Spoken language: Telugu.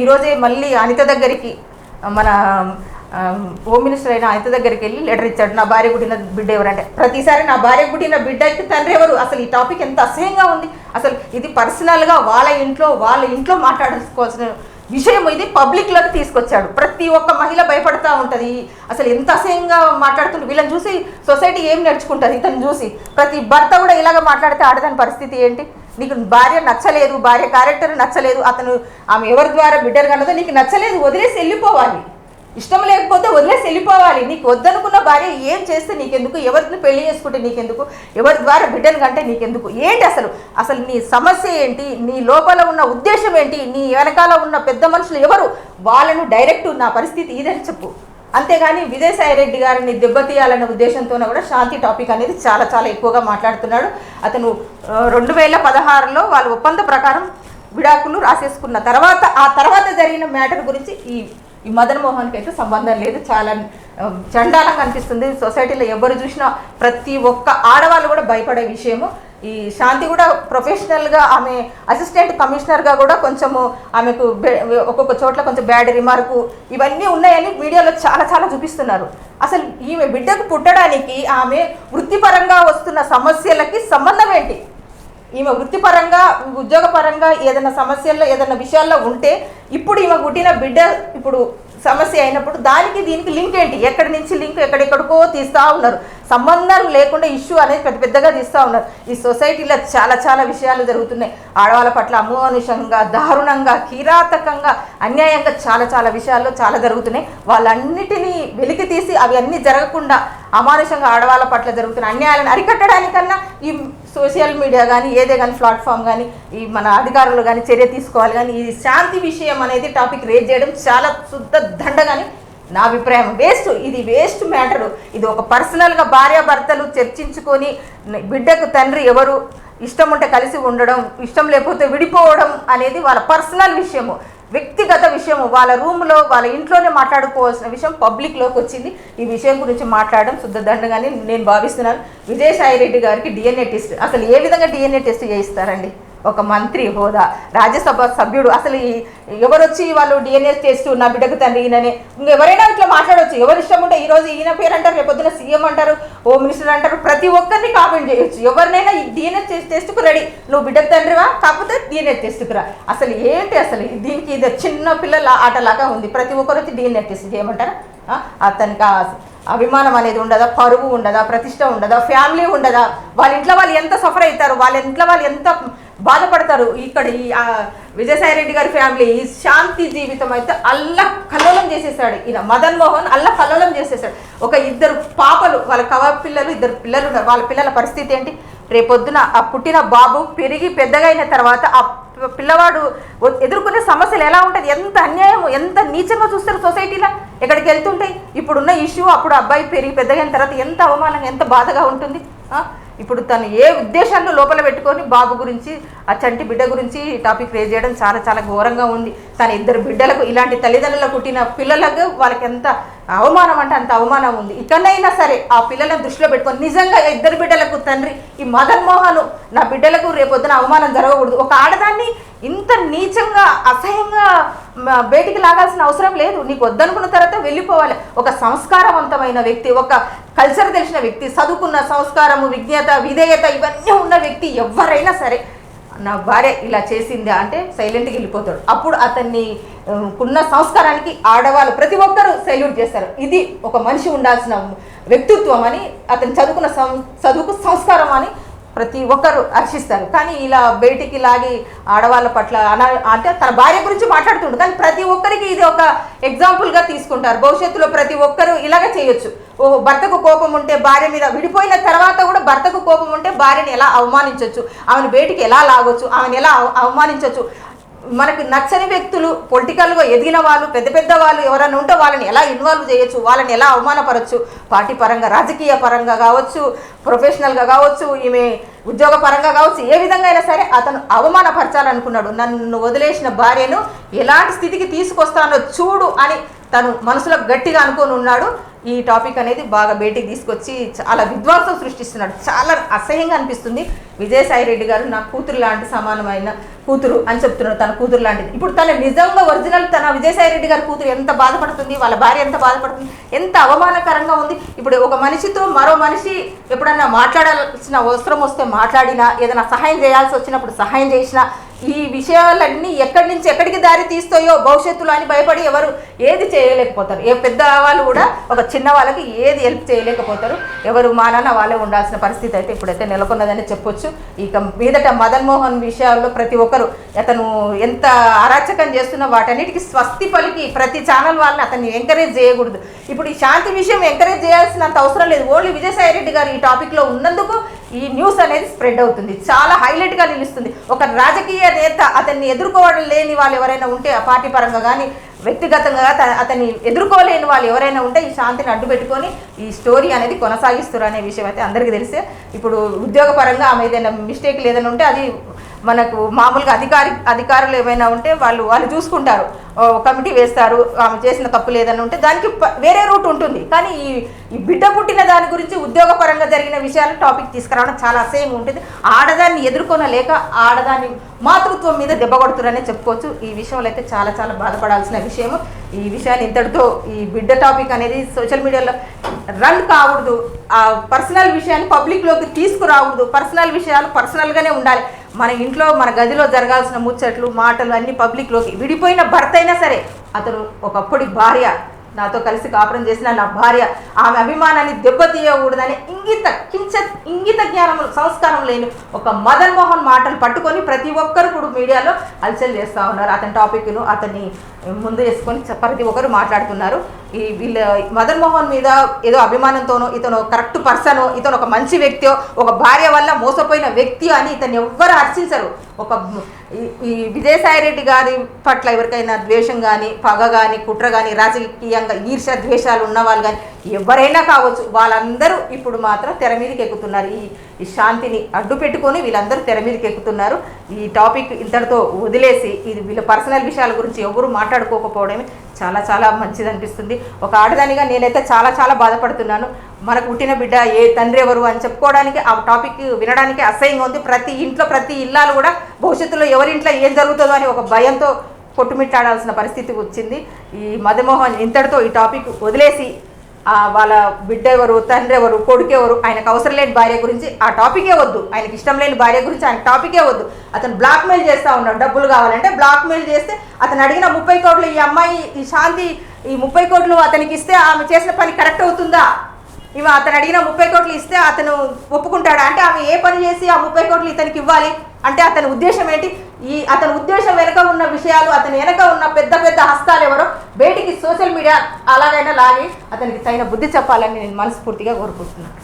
ఈరోజే మళ్ళీ అనిత దగ్గరికి మన హోమ్ మినిస్టర్ అయిన అనిత దగ్గరికి వెళ్ళి లెటర్ ఇచ్చాడు. నా భార్య పుట్టిన బిడ్డ ఎవరంటే ప్రతిసారి నా భార్య పుట్టిన బిడ్డకి తండ్రి ఎవరు? అసలు ఈ టాపిక్ ఎంత అసహ్యంగా ఉంది. అసలు ఇది పర్సనల్గా వాళ్ళ ఇంట్లో వాళ్ళ ఇంట్లో మాట్లాడుకోవాల్సిన విషయం ఇది పబ్లిక్లోకి తీసుకొచ్చాడు. ప్రతి ఒక్క మహిళ భయపడతా ఉంటుంది. అసలు ఎంత అసహ్యంగా మాట్లాడుతుంది వీళ్ళని చూసి సొసైటీ ఏం నేర్చుకుంటుంది? ఇతను చూసి. ప్రతి భర్త కూడా ఇలాగ మాట్లాడితే ఆడదాని పరిస్థితి ఏంటి? నీకు భార్య నచ్చలేదు భార్య క్యారెక్టర్ నచ్చలేదు అతను ఆమె ఎవరి ద్వారా బిడ్డలు కన్నదో నీకు నచ్చలేదు వదిలేసి వెళ్ళిపోవాలి. ఇష్టం లేకపోతే వదిలేసి వెళ్ళిపోవాలి. నీకు వద్దనుకున్న భార్య ఏం చేస్తే నీకెందుకు? ఎవరిని పెళ్ళి చేసుకుంటే నీకెందుకు? ఎవరి ద్వారా బిడ్డను కంటే నీకెందుకు? ఏంటి అసలు? అసలు నీ సమస్య ఏంటి? నీ లోపల ఉన్న ఉద్దేశం ఏంటి? నీ వెనకాల ఉన్న పెద్ద మనుషులు ఎవరు? వాళ్ళను డైరెక్ట్ నా పరిస్థితి ఇదని చెప్పు. అంతేగాని విజయసాయి రెడ్డి గారిని దెబ్బతీయాలనే ఉద్దేశంతోనే కూడా శాంతి టాపిక్ అనేది చాలా చాలా ఎక్కువగా మాట్లాడుతున్నాడు. అతను రెండు వేల పదహారులో వాళ్ళ ఒప్పంద ప్రకారం విడాకులు రాసేసుకున్న తర్వాత ఆ తర్వాత జరిగిన మ్యాటర్ గురించి ఈ ఈ మదన్ మోహన్కి అయితే సంబంధం లేదు. చాలా చండాలంగా అనిపిస్తుంది. సొసైటీలో ఎవరు చూసినా ప్రతి ఒక్క ఆడవాళ్ళు కూడా భయపడే విషయము. ఈ శాంతి కూడా ప్రొఫెషనల్గా ఆమె అసిస్టెంట్ కమిషనర్గా కూడా కొంచెము ఆమెకు బె- ఒక్కొక్క చోట్ల కొంచెం బ్యాడ్ రిమార్కు ఇవన్నీ ఉన్నాయని మీడియాలో చాలా చాలా చూపిస్తున్నారు. అసలు ఈమె బిడ్డకు పుట్టడానికి ఆమె వృత్తిపరంగా వస్తున్న సమస్యలకి సంబంధం ఏంటి? ఈమె వృత్తిపరంగా ఉద్యోగపరంగా ఏదైనా సమస్యల్లో ఏదైనా విషయాల్లో ఉంటే ఇప్పుడు ఈమె పుట్టిన బిడ్డ ఇప్పుడు సమస్య అయినప్పుడు దానికి దీనికి లింక్ ఏంటి? ఎక్కడి నుంచి లింక్ ఎక్కడెక్కడికో తీస్తూ ఉన్నారు. సంబంధం లేకుండా ఇష్యూ అనేది పెద్ద పెద్దగా తీస్తూ ఉన్నారు. ఈ సొసైటీలో చాలా చాలా విషయాలు జరుగుతున్నాయి. ఆడవాళ్ళ పట్ల అమానుషంగా దారుణంగా కిరాతకంగా అన్యాయంగా చాలా చాలా విషయాల్లో చాలా జరుగుతున్నాయి. వాళ్ళన్నిటినీ వెలికి తీసి అవి అన్నీ జరగకుండా అమానుషంగా ఆడవాళ్ళ పట్ల జరుగుతున్న అన్యాయాలను అరికట్టడానికన్నా ఈ సోషల్ మీడియా కానీ ఏదే కానీ ప్లాట్ఫామ్ కానీ ఈ మన అధికారులు కానీ చర్య తీసుకోవాలి కానీ ఈ శాంతి విషయం అనేది టాపిక్ రేజ్ చేయడం చాలా శుద్ధ దండగాని నా అభిప్రాయం. వేస్ట్ ఇది వేస్ట్ మ్యాటరు. ఇది ఒక పర్సనల్గా భార్యాభర్తలు చర్చించుకొని బిడ్డకు తండ్రి ఎవరు ఇష్టం ఉంటే కలిసి ఉండడం ఇష్టం లేకపోతే విడిపోవడం అనేది వాళ్ళ పర్సనల్ విషయము. వ్యక్తిగత విషయము వాళ్ళ రూమ్లో వాళ్ళ ఇంట్లోనే మాట్లాడుకోవాల్సిన విషయం పబ్లిక్లోకి వచ్చింది. ఈ విషయం గురించి మాట్లాడడం శుద్ధ దండగానే నేను భావిస్తున్నాను. విజయసాయి రెడ్డి గారికి డిఎన్ఏ టెస్ట్ అసలు ఏ విధంగా డిఎన్ఏ టెస్ట్ చేయిస్తారండి? ఒక మంత్రి హోదా. రాజ్యసభ సభ్యుడు. అసలు ఈ ఎవరొచ్చి వాళ్ళు డిఎన్ఏ టెస్ట్ నా బిడ్డకు తండ్రి ఈయననే? ఎవరైనా ఇట్లా మాట్లాడవచ్చు ఎవరు ఇష్టం ఉంటే ఈ రోజు ఈయన పేరు అంటారు రేపొద్దున సీఎం అంటారు హోమ్ మినిస్టర్ అంటారు ప్రతి ఒక్కరిని కామెంట్ చేయొచ్చు. ఎవరినైనా ఈ డిఎన్ఏ టెస్ట్కు రెడీ. నువ్వు బిడ్డకు తండ్రివా? కాకపోతే డిఎన్ఏ టెస్ట్కు రా. అసలు ఏంటి అసలు? దీనికి ఇది చిన్న పిల్లల ఆటలాగా ఉంది. ప్రతి ఒక్కరు వచ్చి డిఎన్ఏ టెస్ట్ చేయమంటారా? అతనికి అభిమానం అనేది ఉండదా? పరువు ఉండదా? ప్రతిష్ట ఉండదా? ఫ్యామిలీ ఉండదా? వాళ్ళ ఇంట్లో వాళ్ళు ఎంత సఫర్ అవుతారు వాళ్ళ ఇంట్లో వాళ్ళు ఎంత బాధపడతారు. ఇక్కడ ఈ విజయసాయి రెడ్డి గారి ఫ్యామిలీ ఈ శాంతి జీవితం అయితే అల్ల కల్లోలం చేసేసాడు. ఈయన మదన్ మోహన్ అల్ల కల్లోలం చేసేసాడు. ఒక ఇద్దరు పాపలు వాళ్ళ కవ పిల్లలు ఇద్దరు పిల్లలు ఉన్నారు. వాళ్ళ పిల్లల పరిస్థితి ఏంటి? రేపొద్దున ఆ పుట్టిన బాబు పెరిగి పెద్దగా అయిన తర్వాత ఆ పిల్లవాడు ఎదుర్కొనే సమస్యలు ఎలా ఉంటుంది ఎంత అన్యాయం ఎంత నీచంగా చూస్తారు సొసైటీలో? ఎక్కడికి వెళ్తుంటాయి? ఇప్పుడున్న ఇష్యూ అప్పుడు అబ్బాయి పెరిగి పెద్దగా అయిన తర్వాత ఎంత అవమానంగా ఎంత బాధగా ఉంటుంది? ఇప్పుడు తను ఏ ఉద్దేశాన్ని లోపల పెట్టుకొని బాబు గురించి ఆ చంటి బిడ్డ గురించి ఈ టాపిక్ రేజ్ చేయడం చాలా చాలా ఘోరంగా ఉంది. తన ఇద్దరు బిడ్డలకు ఇలాంటి తల్లిదండ్రులకు పుట్టిన పిల్లలకు వాళ్ళకి ఎంత అవమానం అంటే అంత అవమానం ఉంది. ఇకనైనా సరే ఆ పిల్లలను దృష్టిలో పెట్టుకొని నిజంగా ఇద్దరు బిడ్డలకు తండ్రి ఈ మదన్ మోహన్ నా బిడ్డలకు రేపొద్దున అవమానం జరగకూడదు. ఒక ఆడదాన్ని ఇంత నీచంగా అసహ్యంగా బయటికి లాగాల్సిన అవసరం లేదు. నీకు వద్దనుకున్న తర్వాత వెళ్ళిపోవాలి. ఒక సంస్కారవంతమైన వ్యక్తి ఒక కల్చర్ తెలిసిన వ్యక్తి చదువుకున్న సంస్కారము విజ్ఞత విధేయత ఇవన్నీ ఉన్న వ్యక్తి ఎవరైనా సరే నా భార్య ఇలా చేసిందా అంటే సైలెంట్గా వెళ్ళిపోతాడు. అప్పుడు అతన్ని ఉన్న సంస్కారానికి ఆడవాళ్ళు ప్రతి ఒక్కరూ సెల్యూట్ చేస్తారు. ఇది ఒక మనిషి ఉండాల్సిన వ్యక్తిత్వం అని అతను చదువుకున్న సం చదువుకు సంస్కారం అని ప్రతి ఒక్కరు హర్షిస్తారు. కానీ ఇలా బయటికి లాగి ఆడవాళ్ళ పట్ల అనా అంటే తన భార్య గురించి మాట్లాడుతుండు కానీ ప్రతి ఒక్కరికి ఇది ఒక ఎగ్జాంపుల్గా తీసుకుంటారు. భవిష్యత్తులో ప్రతి ఒక్కరు ఇలాగ చేయొచ్చు. ఓ భర్తకు కోపం ఉంటే భార్య మీద విడిపోయిన తర్వాత కూడా భర్తకు కోపం ఉంటే భార్యని ఎలా అవమానించవచ్చు ఆమెను బయటికి ఎలా లాగొచ్చు? ఆమెను ఎలా అవ- అవమానించవచ్చు మనకి నచ్చని వ్యక్తులు పొలిటికల్గా ఎదిగిన వాళ్ళు పెద్ద పెద్ద వాళ్ళు ఎవరైనా ఉంటే వాళ్ళని ఎలా ఇన్వాల్వ్ చేయొచ్చు వాళ్ళని ఎలా అవమానపరచు పార్టీ పరంగా రాజకీయ పరంగా కావచ్చు ప్రొఫెషనల్గా కావచ్చు ఈమె ఉద్యోగ పరంగా కావచ్చు ఏ విధంగా అయినా సరే అతను అవమానపరచాలనుకున్నాడు. నన్ను వదిలేసిన భార్యను ఎలాంటి స్థితికి తీసుకొస్తానో చూడు అని తను మనసులో గట్టిగా అనుకొని ఉన్నాడు ఈ టాపిక్ అనేది బాగా బయటికి తీసుకొచ్చి చాలా విద్వాంసం సృష్టిస్తున్నాడు. చాలా అసహ్యంగా అనిపిస్తుంది. విజయసాయి రెడ్డి గారు నా కూతురు లాంటి సమానమైన కూతురు అని చెప్తున్నాడు తన కూతురు లాంటిది. ఇప్పుడు తన నిజంగా ఒరిజినల్ తన విజయసాయి రెడ్డి గారి కూతురు ఎంత బాధపడుతుంది? వాళ్ళ భార్య ఎంత బాధపడుతుంది? ఎంత అవమానకరంగా ఉంది? ఇప్పుడు ఒక మనిషితో మరో మనిషి ఎప్పుడన్నా మాట్లాడాల్సిన అవసరం వస్తే మాట్లాడినా ఏదైనా సహాయం చేయాల్సి వచ్చినప్పుడు సహాయం చేసినా ఈ విషయాలన్నీ ఎక్కడి నుంచి ఎక్కడికి దారి తీస్తాయో భవిష్యత్తులో అని భయపడి ఎవరు ఏది చేయలేకపోతారు. ఏ పెద్ద వాళ్ళు కూడా ఒక చిన్న వాళ్ళకి ఏది హెల్ప్ చేయలేకపోతారు. ఎవరు మానాన వాళ్ళే ఉండాల్సిన పరిస్థితి అయితే ఇప్పుడైతే నెలకొన్నదని చెప్పొచ్చు. ఇక మీదట మదన్ మోహన్ విషయాల్లో ప్రతి ఒక్కరు అతను ఎంత అరాచకం చేస్తున్న వాటన్నిటికీ స్వస్తి పలికి ప్రతి ఛానల్ వాళ్ళని అతన్ని ఎంకరేజ్ చేయకూడదు. ఇప్పుడు ఈ శాంతి విషయం ఎంకరేజ్ చేయాల్సినంత అవసరం లేదు. ఓన్లీ విజయసాయి రెడ్డి గారు ఈ టాపిక్లో ఉన్నందుకు ఈ న్యూస్ అనేది స్ప్రెడ్ అవుతుంది. చాలా హైలైట్గా నిలుస్తుంది. ఒక రాజకీయ నేత అతన్ని ఎదుర్కోవడం లేని వాళ్ళు ఎవరైనా ఉంటే ఆ పార్టీ పరంగా కానీ వ్యక్తిగతంగా అతన్ని ఎదుర్కోలేని వాళ్ళు ఎవరైనా ఉంటే ఈ శాంతిని అడ్డు పెట్టుకొని ఈ స్టోరీ అనేది కొనసాగిస్తారు అనే విషయం అయితే అందరికీ తెలిసే. ఇప్పుడు ఉద్యోగపరంగా ఆమె ఏదైనా మిస్టేక్ ఏదైనా ఉంటే అది మనకు మామూలుగా అధికారి అధికారులు ఏమైనా ఉంటే వాళ్ళు వాళ్ళు చూసుకుంటారు. కమిటీ వేస్తారు ఆమె చేసిన తప్పు లేదని ఉంటే దానికి వేరే రూట్ ఉంటుంది. కానీ ఈ ఈ బిడ్డ పుట్టిన దాని గురించి ఉద్యోగపరంగా జరిగిన విషయాలు టాపిక్ తీసుకురావడం చాలా అసహ్యంగా ఉంటుంది. ఆడదాన్ని ఎదుర్కొనలేక ఆడదాన్ని మాతృత్వం మీద దెబ్బ కొడుతున్నారనే చెప్పుకోవచ్చు. ఈ విషయంలో అయితే చాలా చాలా బాధపడాల్సిన విషయము. ఈ విషయాన్ని ఇంతటితో ఈ బిడ్డ టాపిక్ అనేది సోషల్ మీడియాలో రన్ కాకూడదు. ఆ పర్సనల్ విషయాన్ని పబ్లిక్లోకి తీసుకురాకూడదు. పర్సనల్ విషయాలు పర్సనల్గానే ఉండాలి. మన ఇంట్లో మన గదిలో జరగాల్సిన ముచ్చట్లు మాటలు అన్ని పబ్లిక్లోకి విడిపోయిన భర్త అయినా సరే అతను ఒకప్పటి భార్య. నాతో కలిసి కాపురం చేసిన నా భార్య ఆమె అభిమానాన్ని దెబ్బతీయకూడదని ఇంగిత కించ ఇంగిత జ్ఞానం సంస్కారం లేని ఒక మదన్ మోహన్ మాటలు పట్టుకొని ప్రతి ఒక్కరు కూడా మీడియాలో అలచల్ చేస్తూ ఉన్నారు. అతని టాపిక్ను అతన్ని ముందు వేసుకొని ప్రతి ఒక్కరు మాట్లాడుతున్నారు. ఈ వీళ్ళ మదన్ మోహన్ మీద ఏదో అభిమానంతోనో ఇతను కరెక్ట్ పర్సన్ ఇతను ఒక మంచి వ్యక్తి ఒక భార్య వల్ల మోసపోయిన వ్యక్తి అని ఇతన్ని ఎవ్వరు హర్షించరు. ఒక ఈ- విజయసాయి రెడ్డి గారి పట్ల ఎవరికైనా ద్వేషం కానీ పగ కానీ కుట్ర కానీ రాజకీయంగా ఈర్ష ద్వేషాలు ఉన్న వాళ్ళు కానీ ఎవరైనా కావచ్చు వాళ్ళందరూ ఇప్పుడు మాత్రం తెర మీదకి ఎక్కుతున్నారు. ఈ ఈ శాంతిని అడ్డు పెట్టుకొని వీళ్ళందరూ తెర మీదకి ఎక్కుతున్నారు. ఈ టాపిక్ ఇంతటితో వదిలేసి ఇది వీళ్ళ పర్సనల్ విషయాల గురించి ఎవరు మాట్లాడుకోకపోవడమే చాలా చాలా మంచిది అనిపిస్తుంది ఒక ఆడదానిగా నేనైతే చాలా చాలా బాధపడుతున్నాను. మనకు పుట్టిన బిడ్డ ఏ తండ్రి ఎవరు అని చెప్పుకోవడానికి ఆ టాపిక్ వినడానికి అసహ్యంగా ఉంది. ప్రతి ఇంట్లో ప్రతి ఇల్లాలు కూడా భవిష్యత్తులో ఎవరింట్లో ఏం జరుగుతుందో అని ఒక భయంతో కొట్టుమిట్టాడాల్సిన పరిస్థితి వచ్చింది. ఈ మదమోహన్ ఇంతటితో ఈ టాపిక్ వదిలేసి వాళ్ళ బిడ్డ ఎవరు తండ్రి ఎవరు కొడుకు ఎవరు ఆయనకు అవసరం లేని భార్య గురించి ఆ టాపికే వద్దు. ఆయనకి ఇష్టం లేని భార్య గురించి ఆయన టాపికే వద్దు. అతను బ్లాక్మెయిల్ చేస్తూ ఉన్నాడు డబ్బులు కావాలంటే బ్లాక్మెయిల్ చేస్తే అతను అడిగిన ముప్పై కోట్లు ఈ అమ్మాయి ఈ శాంతి ఈ ముప్పై కోట్లు అతనికి ఇస్తే ఆమె చేసిన పని కరెక్ట్ అవుతుందా? ఇవి అతను అడిగిన ముప్పై కోట్లు ఇస్తే అతను ఒప్పుకుంటాడా? అంటే ఆమె ఏ పని చేసి ఆ ముప్పై కోట్లు ఇతనికి ఇవ్వాలి? అంటే అతని ఉద్దేశం ఏంటి? ఈ అతని ఉద్దేశం వెనక ఉన్న విషయాలు అతని వెనక ఉన్న పెద్ద పెద్ద హస్తాలు ఎవరో బయటికి సోషల్ మీడియా అలాగైనా లాగి అతనికి తగిన బుద్ధి చెప్పాలని నేను మనస్ఫూర్తిగా కోరుకుంటున్నాను.